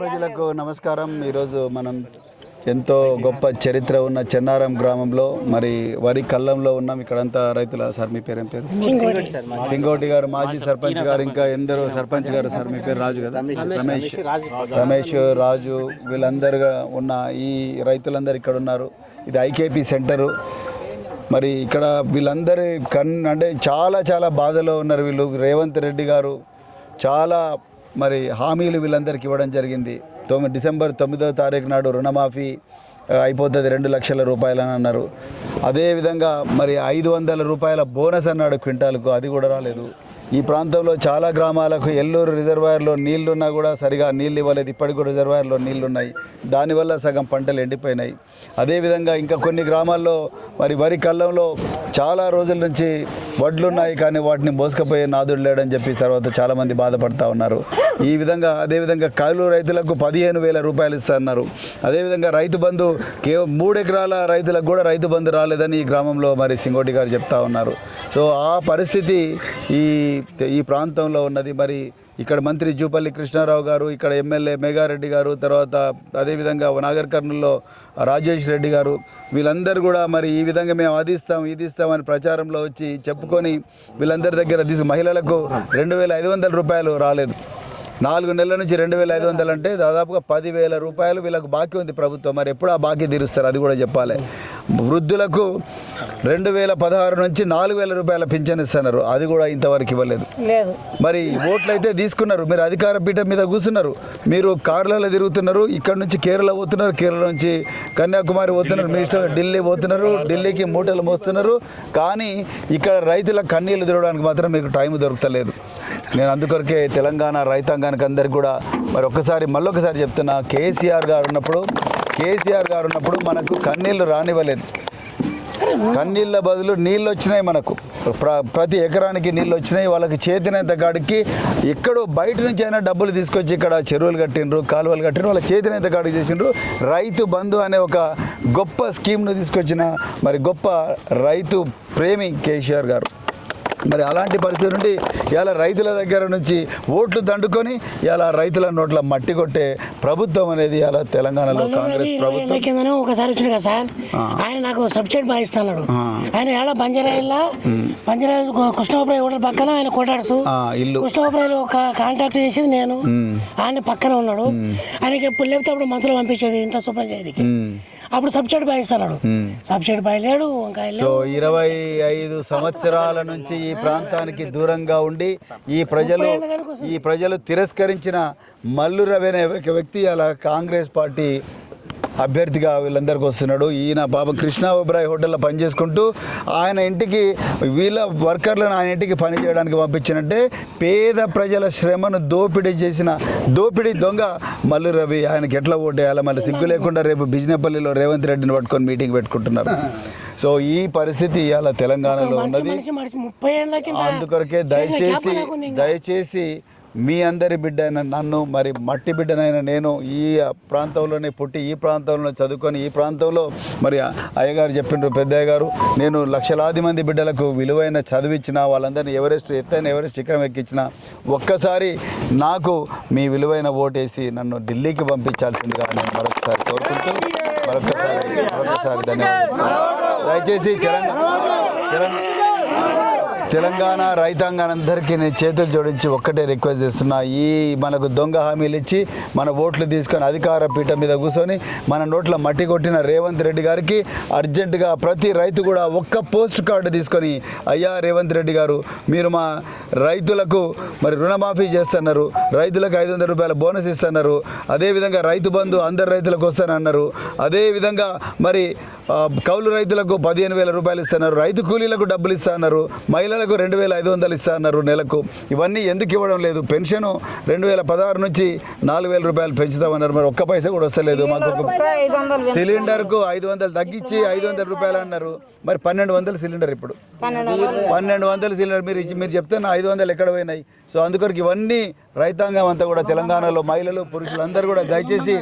ప్రజలకు నమస్కారం. ఈరోజు మనం ఎంతో గొప్ప చరిత్ర ఉన్న చెన్నారం గ్రామంలో మరి వరి కల్లంలో ఉన్నాం. ఇక్కడంతా రైతుల సార్ మీ పేరు పేరు? సింగోటి. గారు మాజీ సర్పంచ్ గారు ఇంకా ఎందరో సర్పంచ్ గారు సార్ మీ పేరు రాజు కదా? రమేష్. రమేష్. రాజు. వీళ్ళందరూ ఉన్న ఈ రైతులందరూ ఇక్కడ ఉన్నారు. ఇది ఐకేపీ సెంటరు. మరి ఇక్కడ వీళ్ళందరి కన్ అంటే చాలా చాలా బాధలో ఉన్నారు వీళ్ళు. రేవంత్ రెడ్డి గారు చాలా మరి హామీలు వీళ్ళందరికీ ఇవ్వడం జరిగింది. తొమ్మిది డిసెంబర్ తొమ్మిదవ తారీఖు నాడు రుణమాఫీ అయిపోతుంది రెండు లక్షల రూపాయలు అని అన్నారు అదేవిధంగా మరి ఐదు వందల రూపాయల బోనస్ అన్నాడు క్వింటాల్కు. అది కూడా రాలేదు. ఈ ప్రాంతంలో చాలా గ్రామాలకు ఎల్లూరు రిజర్వాయర్లో నీళ్ళున్నా కూడా సరిగా నీళ్ళు ఇవ్వలేదు. ఇప్పటికి రిజర్వాయర్లో నీళ్ళున్నాయి. దానివల్ల సగం పంటలు ఎండిపోయినాయి. అదేవిధంగా ఇంకా కొన్ని గ్రామాల్లో మరి వరి కళ్ళంలో చాలా రోజుల నుంచి వడ్లు ఉన్నాయి కానీ వాటిని మోసుకపోయే నాదుడు లేడని చెప్పి తర్వాత చాలామంది బాధపడతా ఉన్నారు. ఈ విధంగా అదేవిధంగా కౌలు రైతులకు పదిహేను వేల రూపాయలు ఇస్తున్నారు అదేవిధంగా రైతు బంధు కేవలం మూడు ఎకరాల రైతులకు కూడా రైతు బంధు రాలేదని ఈ గ్రామంలో మరి సింగోటి గారు చెప్తా ఉన్నారు. సో ఆ పరిస్థితి ఈ ఈ ప్రాంతంలో ఉన్నది. మరి ఇక్కడ మంత్రి జూపల్లి కృష్ణారావు గారు ఇక్కడ ఎమ్మెల్యే మేఘారెడ్డి గారు తర్వాత అదేవిధంగా నాగర్ కర్నూల్లో రాజేష్ రెడ్డి గారు వీళ్ళందరూ కూడా మరి ఈ విధంగా మేము అదిస్తాం ఇదిస్తామని ఇది ఇస్తామని ప్రచారంలో వచ్చి చెప్పుకొని వీళ్ళందరి దగ్గర తీసు మహిళలకు రెండు వేల ఐదు వందల రూపాయలు రాలేదు. నాలుగు నెలల నుంచి రెండు వేల ఐదు వందలు అంటే దాదాపుగా పదివేల రూపాయలు వీళ్ళకు బాకీ ఉంది ప్రభుత్వం. మరి ఎప్పుడు ఆ బాకీ తీరుస్తారు? అది కూడా చెప్పాలి. వృద్ధులకు రెండు వేల పదహారు నుంచి నాలుగు వేల రూపాయల పింఛన్ ఇస్తున్నారు. అది కూడా ఇంతవరకు ఇవ్వలేదు. లేదు. మరి ఓట్లు అయితే తీసుకున్నారు. మీరు అధికార పీఠం మీద కూర్చున్నారు. మీరు కార్లలో తిరుగుతున్నారు. ఇక్కడ నుంచి కేరళ పోతున్నారు. కేరళ నుంచి కన్యాకుమారి పోతున్నారు. మీ ఇష్టం ఢిల్లీ పోతున్నారు. ఢిల్లీకి మూటలు మోస్తున్నారు. కానీ ఇక్కడ రైతుల కన్నీళ్ళు తిరగడానికి మాత్రం మీకు టైం దొరకలేదు. నేను అందుకొరకే తెలంగాణ రైతాంగానికి అందరికి కూడా మరి ఒక్కసారి మళ్ళొకసారి చెప్తున్నా. కేసీఆర్ గారు ఉన్నప్పుడు కేసీఆర్ గారు ఉన్నప్పుడు మనకు కన్నీళ్ళు రానివ్వలేదు. కన్నీళ్ళ బదులు నీళ్ళు వచ్చినాయి మనకు. ప్ర ప్రతి ఎకరానికి నీళ్ళు వచ్చినాయి వాళ్ళకి చేతినంత కాడికి ఎక్కడో బయట నుంచి అయినా డబ్బులు తీసుకొచ్చి ఇక్కడ చెరువులు కట్టిండ్రు కాలువలు కట్టిండ్రు వాళ్ళ చేతినంత కాడికి చేసిండ్రు. రైతు బంధు అనే ఒక గొప్ప స్కీమ్ను తీసుకొచ్చిన మరి గొప్ప రైతు ప్రేమి కేసీఆర్ గారు. మరి అలాంటి పరిస్థితి నుండి ఇలా రైతుల దగ్గర నుంచి ఓట్లు దండుకొని ఇలా రైతుల నోట్ల మట్టి కొట్టే ప్రభుత్వం అనేది ఇలా తెలంగాణలో కాంగ్రెస్ ప్రభుత్వం. ఒకసారి వచ్చింది కదా సార్. ఆయన నాకు సబ్సిడీ ఆ. ఆయన ఏళ్ళ బంజరాయిల్లా బంజరాయిల్ కృష్ణాపురం హోటల్ పక్కన ఆయన కొట్టాడు ఇల్లు. కృష్ణాపురం ఒక కాంటాక్ట్ చేసేది నేను. ఆయన పక్కన ఉన్నాడు. ఆయనకి ఎప్పుడు లేకపోతే అప్పుడు మంత్రులు పంపించేది ఇంట్లో శుభ్రం చేయడానికి. అప్పుడు సబ్సిడీ మ్. సబ్సిడీ బాగా లేడు ఇంకా సో ఇరవై ఐదు సంవత్సరాల నుంచి ఈ ప్రాంతానికి దూరంగా ఉండి ఈ ప్రజలు ఈ ప్రజలు తిరస్కరించిన మల్లు రవి అనే ఒక వ్యక్తి అలా కాంగ్రెస్ పార్టీ అభ్యర్థిగా వీళ్ళందరికీ వస్తున్నాడు. ఈయన పాపం కృష్ణా ఓబ్రాయ్ హోటల్లో పనిచేసుకుంటూ ఆయన ఇంటికి వీళ్ళ వర్కర్లను ఆయన ఇంటికి పని చేయడానికి పంపించినట్టే పేద ప్రజల శ్రమను దోపిడీ చేసిన దోపిడీ దొంగ మల్లు రవి ఆయనకి ఎట్లా ఓటేయాలి? మళ్ళీ సిగ్గు లేకుండా రేపు బిజినపల్లిలో రేవంత్ రెడ్డిని పట్టుకొని మీటింగ్ పెట్టుకుంటున్నారు. సో ఈ పరిస్థితి ఇవాళ తెలంగాణలో ఉన్నది. అందుకొరకే దయచేసి దయచేసి మీ అందరి బిడ్డ అయిన నన్ను మరి మట్టి బిడ్డనైన నేను ఈ ప్రాంతంలోనే పుట్టి ఈ ప్రాంతంలో చదువుకొని ఈ ప్రాంతంలో మరి అయ్యగారు చెప్పిండ్రు పెద్దయ్య గారు నేను లక్షలాది మంది బిడ్డలకు విలువైన చదివించిన వాళ్ళందరినీ ఎవరెస్ట్ ఎత్తైన ఎవరెస్ట్ శిఖరం ఎక్కించిన ఒక్కసారి నాకు మీ విలువైన ఓటేసి నన్ను ఢిల్లీకి పంపించాల్సిందిగా నేను మరొకసారి కోరుకుంటూ మరొకసారి మరొకసారి ధన్యవాదాలు. దయచేసి తెలంగాణ తెలంగాణ. తెలంగాణ రైతాంగానందరికీ నేను చేతులు జోడించి ఒక్కటే రిక్వెస్ట్ చేస్తున్నా ఈ మనకు దొంగ హామీలు ఇచ్చి మన ఓట్లు తీసుకొని అధికార పీఠం మీద కూర్చొని మన నోట్ల మట్టి కొట్టిన రేవంత్ రెడ్డి గారికి అర్జెంటుగా ప్రతి రైతు కూడా ఒక్క పోస్ట్ కార్డు తీసుకొని అయ్యా రేవంత్ రెడ్డి గారు మీరు మా రైతులకు మరి రుణమాఫీ చేస్తున్నారు రైతులకు ఐదు వందల రూపాయల బోనస్ ఇస్తున్నారు అదేవిధంగా రైతు బంధు అందరు రైతులకు వస్తానన్నారు అదేవిధంగా మరి కౌలు రైతులకు పదిహేను వేల రూపాయలు ఇస్తున్నారు రైతు కూలీలకు డబ్బులు ఇస్తున్నారు మహిళలకు రెండు వేల ఐదు వందలు ఇస్తున్నారు నెలకు. ఇవన్నీ ఎందుకు ఇవ్వడం లేదు? పెన్షన్ రెండు వేల పదహారు నుంచి నాలుగు వేల రూపాయలు పెంచుతామన్నారు. మరి ఒక్క పైసా కూడా వస్తలేదు మాకు. సిలిండర్కు ఐదు వందలు తగ్గించి ఐదు వందల రూపాయలు అన్నారు. మరి పన్నెండు వందలు సిలిండర్ ఇప్పుడు. పన్నెండు వందలు. సిలిండర్ మీరు మీరు చెప్తే నా ఐదు వందలు ఎక్కడ పోయినాయి? సో అందుకొరకు ఇవన్నీ రైతాంగం అంతా కూడా తెలంగాణలో మహిళలు పురుషులందరూ కూడా దయచేసి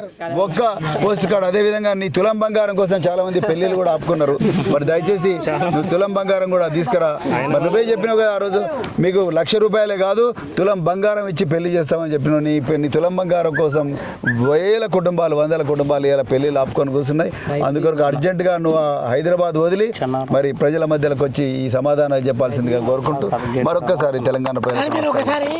ఒక్క పోస్ట్ కార్డ్ అదేవిధంగా నీ తులం బంగారం కోసం చాలా మంది పెళ్ళిళ్ళు కూడా ఆపుకున్నారు. మరి దయచేసి నువ్వు తులం బంగారం కూడా తీసుకురా. మరి నువ్వే చెప్పినావు కదా ఆ రోజు మీకు లక్ష రూపాయలే కాదు తులం బంగారం ఇచ్చి పెళ్ళి చేస్తామని చెప్పినావు. నీ నీ తులం బంగారం కోసం వేల కుటుంబాలు వందల కుటుంబాలు ఇలా పెళ్ళిళ్ళు ఆపుకొని కూర్చున్నాయి. అందుకొరకు అర్జెంటుగా నువ్వు హైదరాబాద్ వదిలి మరి ప్రజల మధ్యలోకి వచ్చి ఈ సమాధానాలు చెప్పాల్సిందిగా కోరుకుంటూ మరొక్కసారి తెలంగాణ ప్రజలు ఒకసారి